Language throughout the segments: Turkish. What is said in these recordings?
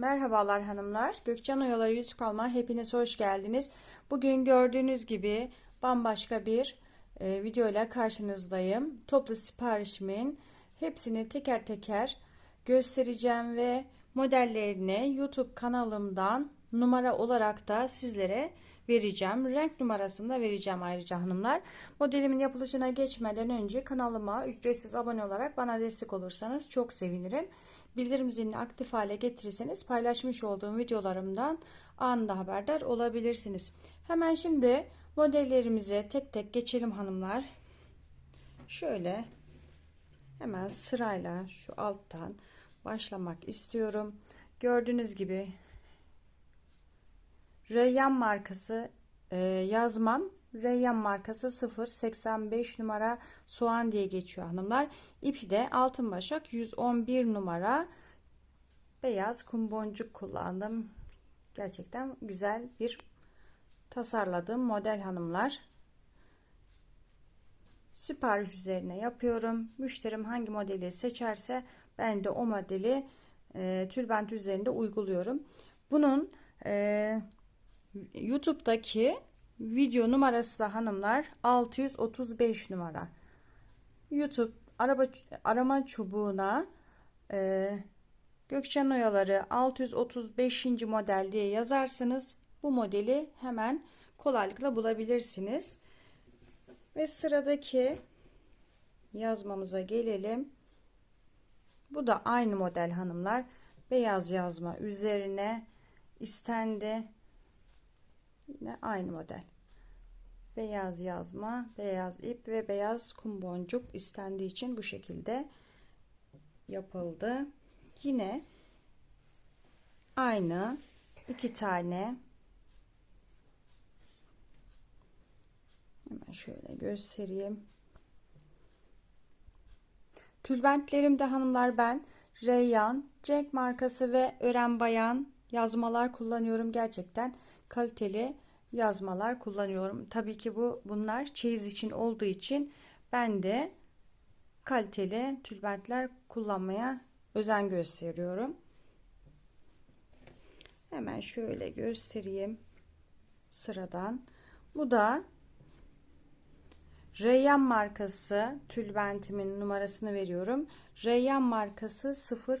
Merhabalar hanımlar. Gökçen Oyaları Yüz Kalma hepiniz hoş geldiniz. Bugün gördüğünüz gibi bambaşka bir e, video ile karşınızdayım. Toplu siparişimin hepsini teker teker göstereceğim ve modellerini YouTube kanalımdan numara olarak da sizlere vereceğim. Renk numarasını da vereceğim ayrıca hanımlar. Modelimin yapılışına geçmeden önce kanalıma ücretsiz abone olarak bana destek olursanız çok sevinirim. Bildirim zilini aktif hale getirirseniz paylaşmış olduğum videolarımdan anında haberdar olabilirsiniz. Hemen şimdi modellerimize tek tek geçelim hanımlar. Şöyle hemen sırayla şu alttan başlamak istiyorum. Gördüğünüz gibi Reyyan markası e, yazmam. Reyyan markası 085 numara soğan diye geçiyor hanımlar. İpi de altın başak 111 numara beyaz kum boncuk kullandım. Gerçekten güzel bir tasarladığım model hanımlar. Sipariş üzerine yapıyorum. Müşterim hangi modeli seçerse ben de o modeli e, tülbent üzerinde uyguluyorum. Bunun e, YouTube'daki video numarası da hanımlar 635 numara. YouTube araba arama çubuğuna e, Gökçen Oyaları 635. model diye yazarsanız bu modeli hemen kolaylıkla bulabilirsiniz. Ve sıradaki yazmamıza gelelim. Bu da aynı model hanımlar. Beyaz yazma üzerine istendi Yine aynı model. Beyaz yazma, beyaz ip ve beyaz kum boncuk istendiği için bu şekilde yapıldı. Yine aynı iki tane hemen şöyle göstereyim. Tülbentlerimde hanımlar ben Reyyan, Cenk markası ve Ören Bayan yazmalar kullanıyorum. Gerçekten kaliteli yazmalar kullanıyorum. Tabii ki bu bunlar çeyiz için olduğu için ben de kaliteli tülbentler kullanmaya özen gösteriyorum. Hemen şöyle göstereyim sıradan. Bu da Reyyan markası tülbentimin numarasını veriyorum. Reyyan markası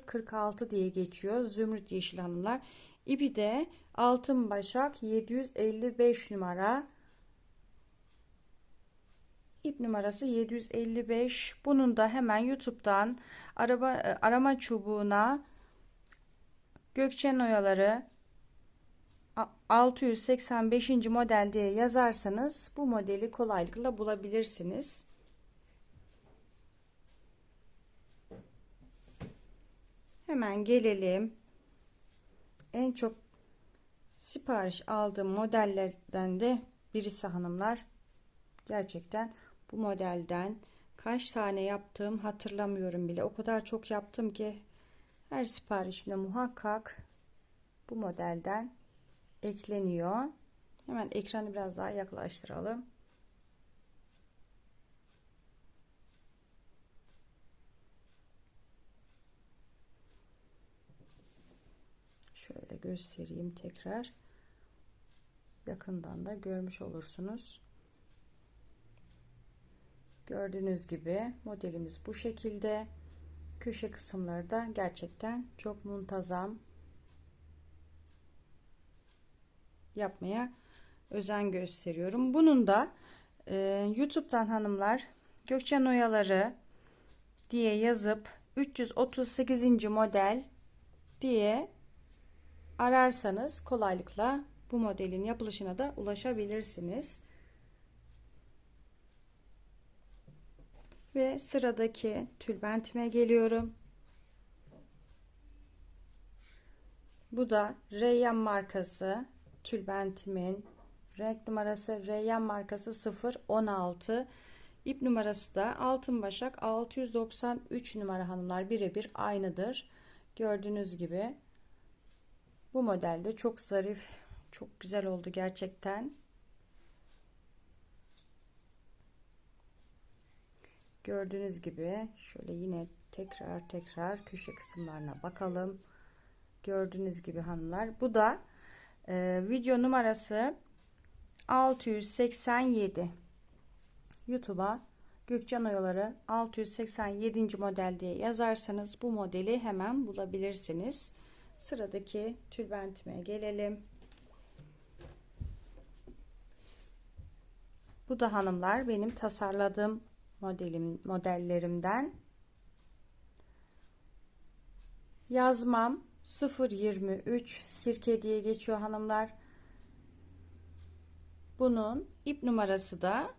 046 diye geçiyor. Zümrüt yeşil hanımlar. İpi de altın başak 755 numara. İp numarası 755. Bunun da hemen YouTube'dan araba e, arama çubuğuna Gökçen oyaları 685. model diye yazarsanız bu modeli kolaylıkla bulabilirsiniz. Hemen gelelim en çok sipariş aldığım modellerden de birisi hanımlar. Gerçekten bu modelden kaç tane yaptığım hatırlamıyorum bile. O kadar çok yaptım ki her siparişimde muhakkak bu modelden ekleniyor. Hemen ekranı biraz daha yaklaştıralım. Şöyle göstereyim tekrar. Yakından da görmüş olursunuz. Gördüğünüz gibi modelimiz bu şekilde. Köşe kısımları da gerçekten çok muntazam yapmaya özen gösteriyorum. Bunun da e, YouTube'dan hanımlar Gökçen Oyaları diye yazıp 338. model diye ararsanız kolaylıkla bu modelin yapılışına da ulaşabilirsiniz. Ve sıradaki tülbentime geliyorum. Bu da Reyyan markası tülbentimin renk numarası Reyyan markası 016 ip numarası da altın başak 693 numara hanımlar birebir aynıdır. Gördüğünüz gibi bu modelde çok zarif, çok güzel oldu gerçekten. Gördüğünüz gibi şöyle yine tekrar tekrar köşe kısımlarına bakalım. Gördüğünüz gibi hanımlar. Bu da e, video numarası 687. YouTube'a Gökcan Oyaları 687. model diye yazarsanız bu modeli hemen bulabilirsiniz. Sıradaki tülbentime gelelim. Bu da hanımlar benim tasarladığım modelim modellerimden. Yazmam 023 sirke diye geçiyor hanımlar. Bunun ip numarası da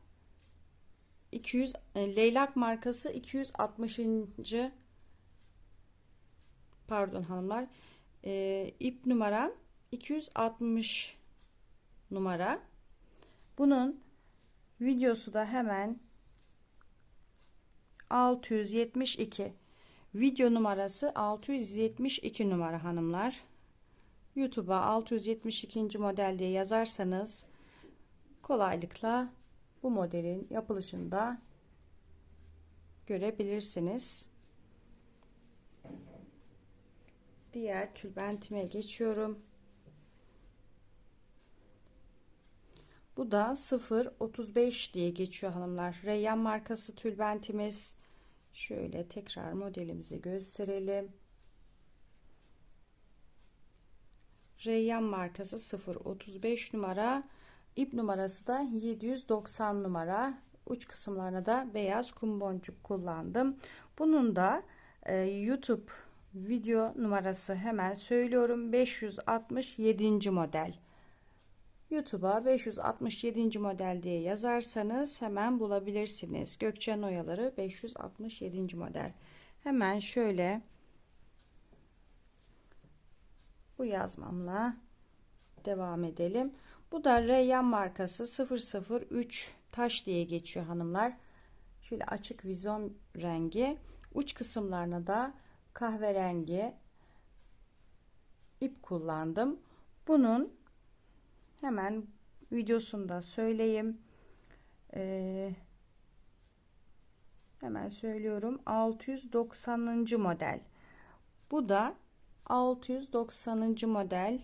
200 e, Leylak markası 260. pardon hanımlar e, ip numaram 260 numara. Bunun videosu da hemen 672 video numarası 672 numara hanımlar YouTube'a 672. model diye yazarsanız kolaylıkla bu modelin yapılışında görebilirsiniz. Diğer tülbentime geçiyorum. Bu da 035 diye geçiyor hanımlar. Reyyan markası tülbentimiz. Şöyle tekrar modelimizi gösterelim. Reyyan markası 035 numara. İp numarası da 790 numara. Uç kısımlarına da beyaz kum boncuk kullandım. Bunun da e, YouTube video numarası hemen söylüyorum. 567. model. YouTube'a 567. model diye yazarsanız hemen bulabilirsiniz. Gökçen Oyaları 567. model. Hemen şöyle bu yazmamla devam edelim. Bu da Reyyan markası 003 taş diye geçiyor hanımlar. Şöyle açık vizon rengi. Uç kısımlarına da kahverengi ip kullandım. Bunun hemen videosunda söyleyeyim. Ee, hemen söylüyorum. 690. model. Bu da 690. model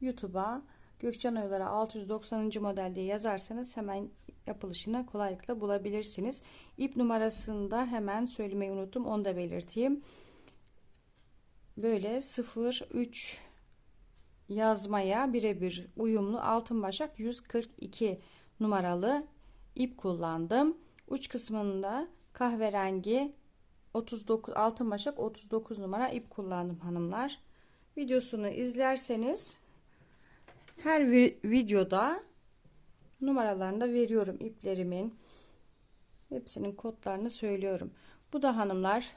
YouTube'a Gökçen Oyaları 690. model diye yazarsanız hemen yapılışını kolaylıkla bulabilirsiniz. İp numarasını da hemen söylemeyi unuttum. Onu da belirteyim. Böyle 03 yazmaya birebir uyumlu altın başak 142 numaralı ip kullandım. Uç kısmında kahverengi 39 altın başak 39 numara ip kullandım hanımlar. Videosunu izlerseniz her videoda numaralarını da veriyorum iplerimin. Hepsinin kodlarını söylüyorum. Bu da hanımlar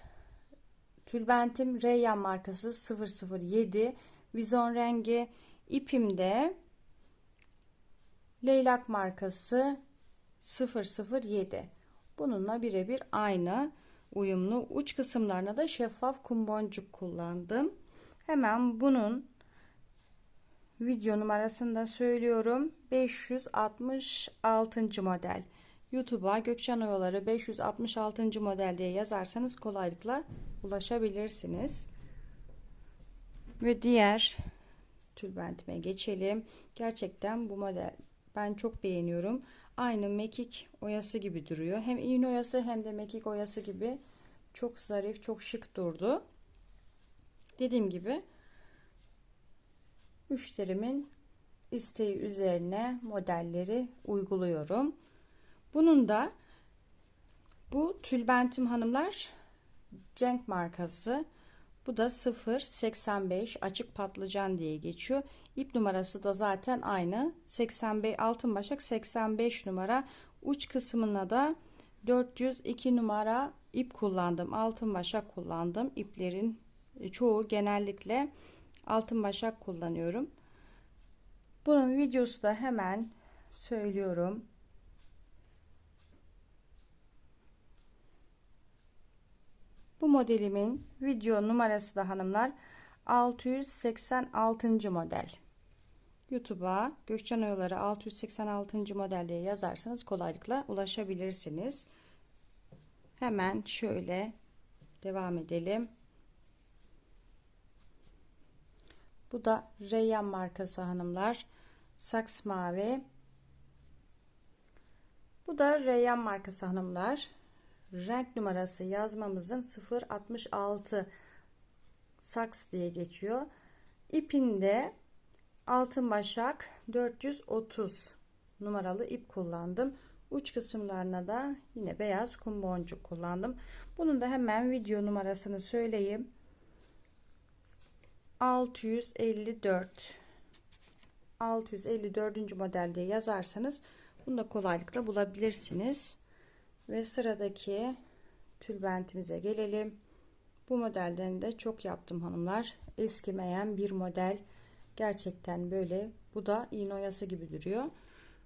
tülbentim Reyyan markası 007 vizon rengi ipimde leylak markası 007 bununla birebir aynı uyumlu uç kısımlarına da şeffaf kum boncuk kullandım hemen bunun video numarasını da söylüyorum 566. model YouTube'a Gökçen Oyaları 566. model diye yazarsanız kolaylıkla ulaşabilirsiniz. Ve diğer tülbentime geçelim. Gerçekten bu model ben çok beğeniyorum. Aynı mekik oyası gibi duruyor. Hem iğne oyası hem de mekik oyası gibi çok zarif, çok şık durdu. Dediğim gibi müşterimin isteği üzerine modelleri uyguluyorum. Bunun da bu tülbentim hanımlar Cenk markası. Bu da 0.85 açık patlıcan diye geçiyor. İp numarası da zaten aynı. 85 altın başak 85 numara. Uç kısmına da 402 numara ip kullandım. Altın başak kullandım. İplerin çoğu genellikle altın başak kullanıyorum. Bunun videosu da hemen söylüyorum. Bu modelimin video numarası da hanımlar 686. model. YouTube'a Gökçen Oyaları 686. model diye yazarsanız kolaylıkla ulaşabilirsiniz. Hemen şöyle devam edelim. Bu da Reyyan markası hanımlar. Saks mavi. Bu da Reyyan markası hanımlar. Renk numarası yazmamızın 066 saks diye geçiyor. İpinde altın başak 430 numaralı ip kullandım. Uç kısımlarına da yine beyaz kum boncuk kullandım. Bunun da hemen video numarasını söyleyeyim. 654 654. model diye yazarsanız bunu da kolaylıkla bulabilirsiniz. Ve sıradaki tülbentimize gelelim. Bu modelden de çok yaptım hanımlar. Eskimeyen bir model. Gerçekten böyle. Bu da iğne oyası gibi duruyor.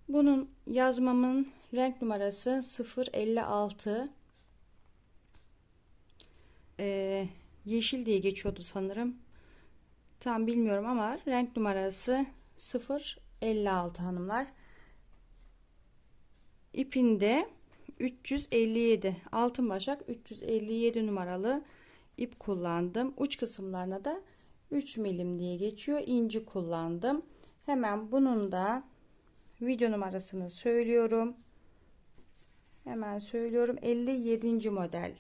Bunun yazmamın renk numarası 056. Ee, yeşil diye geçiyordu sanırım. Tam bilmiyorum ama renk numarası 056 hanımlar. İpinde 357 altın başak 357 numaralı ip kullandım. Uç kısımlarına da 3 milim diye geçiyor. inci kullandım. Hemen bunun da video numarasını söylüyorum. Hemen söylüyorum. 57. model.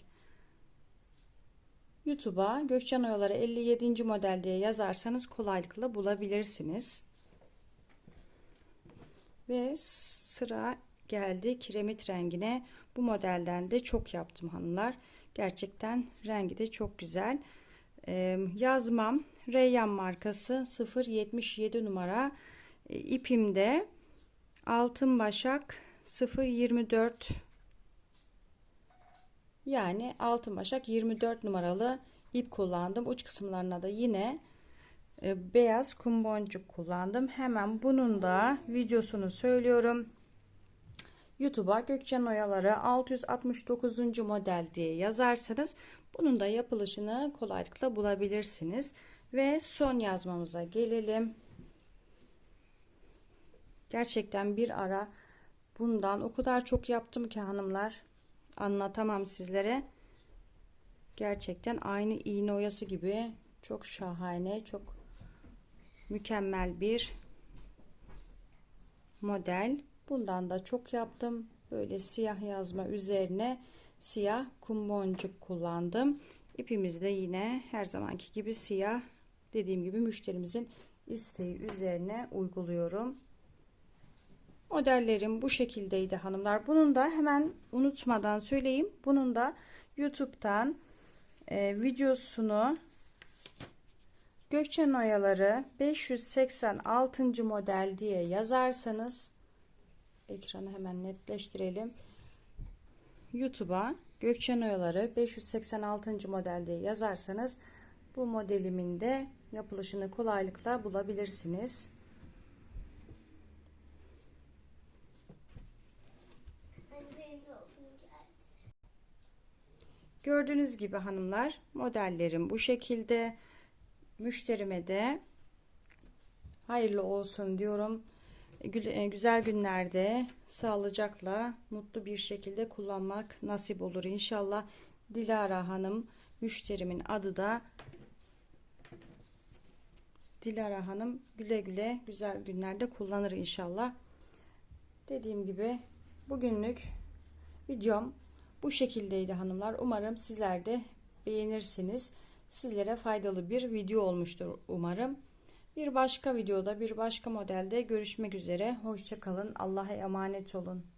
YouTube'a Gökçen Oyaları 57. model diye yazarsanız kolaylıkla bulabilirsiniz. Ve sıra geldi kiremit rengine. Bu modelden de çok yaptım hanımlar. Gerçekten rengi de çok güzel. Ee, yazmam Reyyan markası 077 numara e, ipimde altın başak 024 yani altın başak 24 numaralı ip kullandım. Uç kısımlarına da yine e, beyaz kum boncuk kullandım. Hemen bunun da videosunu söylüyorum. YouTube'a Gökçen Oyaları 669. model diye yazarsanız bunun da yapılışını kolaylıkla bulabilirsiniz. Ve son yazmamıza gelelim. Gerçekten bir ara bundan o kadar çok yaptım ki hanımlar anlatamam sizlere. Gerçekten aynı iğne oyası gibi çok şahane, çok mükemmel bir model. Bundan da çok yaptım. Böyle siyah yazma üzerine siyah kum boncuk kullandım. İpimizi de yine her zamanki gibi siyah dediğim gibi müşterimizin isteği üzerine uyguluyorum. Modellerim bu şekildeydi hanımlar. Bunun da hemen unutmadan söyleyeyim. Bunun da YouTube'dan e, videosunu Gökçen Oyaları 586. model diye yazarsanız ekranı hemen netleştirelim. YouTube'a Gökçen Oyaları 586. model diye yazarsanız bu modelimin de yapılışını kolaylıkla bulabilirsiniz. Gördüğünüz gibi hanımlar modellerim bu şekilde. Müşterime de hayırlı olsun diyorum. E, güzel günlerde sağlıcakla mutlu bir şekilde kullanmak nasip olur inşallah. Dilara Hanım müşterimin adı da Dilara Hanım güle güle güzel günlerde kullanır inşallah. Dediğim gibi bugünlük videom bu şekildeydi hanımlar. Umarım sizler de beğenirsiniz. Sizlere faydalı bir video olmuştur umarım. Bir başka videoda bir başka modelde görüşmek üzere. Hoşçakalın. Allah'a emanet olun.